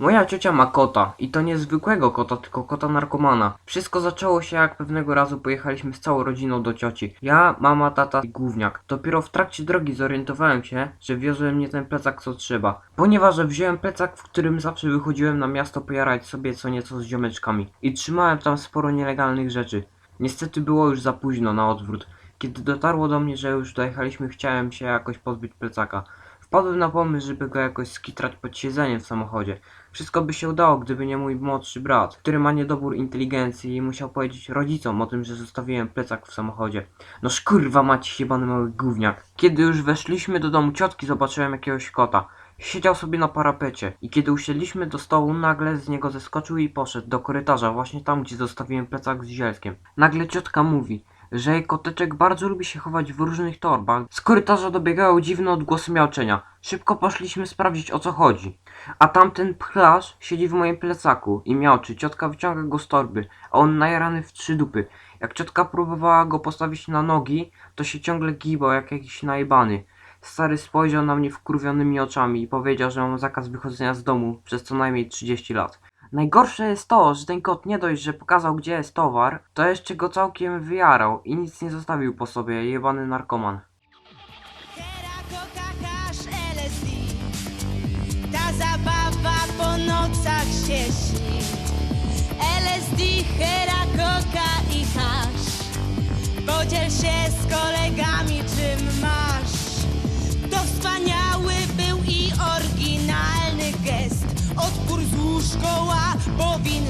Moja ciocia ma kota i to nie zwykłego kota, tylko kota narkomana. Wszystko zaczęło się jak pewnego razu pojechaliśmy z całą rodziną do cioci. Ja, mama, tata i gówniak. Dopiero w trakcie drogi zorientowałem się, że wiozłem nie ten plecak co trzeba. Ponieważ wziąłem plecak, w którym zawsze wychodziłem na miasto pojarać sobie co nieco z ziomeczkami. I trzymałem tam sporo nielegalnych rzeczy. Niestety było już za późno na odwrót. Kiedy dotarło do mnie, że już dojechaliśmy, chciałem się jakoś pozbyć plecaka. Wpadłem na pomysł, żeby go jakoś skitrać pod siedzeniem w samochodzie. Wszystko by się udało, gdyby nie mój młodszy brat, który ma niedobór inteligencji i musiał powiedzieć rodzicom o tym, że zostawiłem plecak w samochodzie. No szkurwa macie jebany mały gówniak. Kiedy już weszliśmy do domu ciotki, zobaczyłem jakiegoś kota. Siedział sobie na parapecie i kiedy usiedliśmy do stołu, nagle z niego zeskoczył i poszedł do korytarza, właśnie tam, gdzie zostawiłem plecak z zielskiem. Nagle ciotka mówi, że koteczek bardzo lubi się chować w różnych torbach. Z korytarza dobiegały dziwne odgłosy miauczenia. Szybko poszliśmy sprawdzić o co chodzi. A tamten pchlarz siedzi w moim plecaku i miauczy. Ciotka wyciąga go z torby, a on najarany w trzy dupy. Jak ciotka próbowała go postawić na nogi, to się ciągle gibał jak jakiś najebany. Stary spojrzał na mnie wkurwionymi oczami i powiedział, że mam zakaz wychodzenia z domu przez co najmniej 30 lat. Najgorsze jest to, że ten kot nie dość, że pokazał gdzie jest towar, to jeszcze go całkiem wyjarał i nic nie zostawił po sobie, jebany narkoman. Hasz, LSD Ta zabawa po nocach się LSD, hera, coca i hasz. Podziel się z kolegami asko, a powinna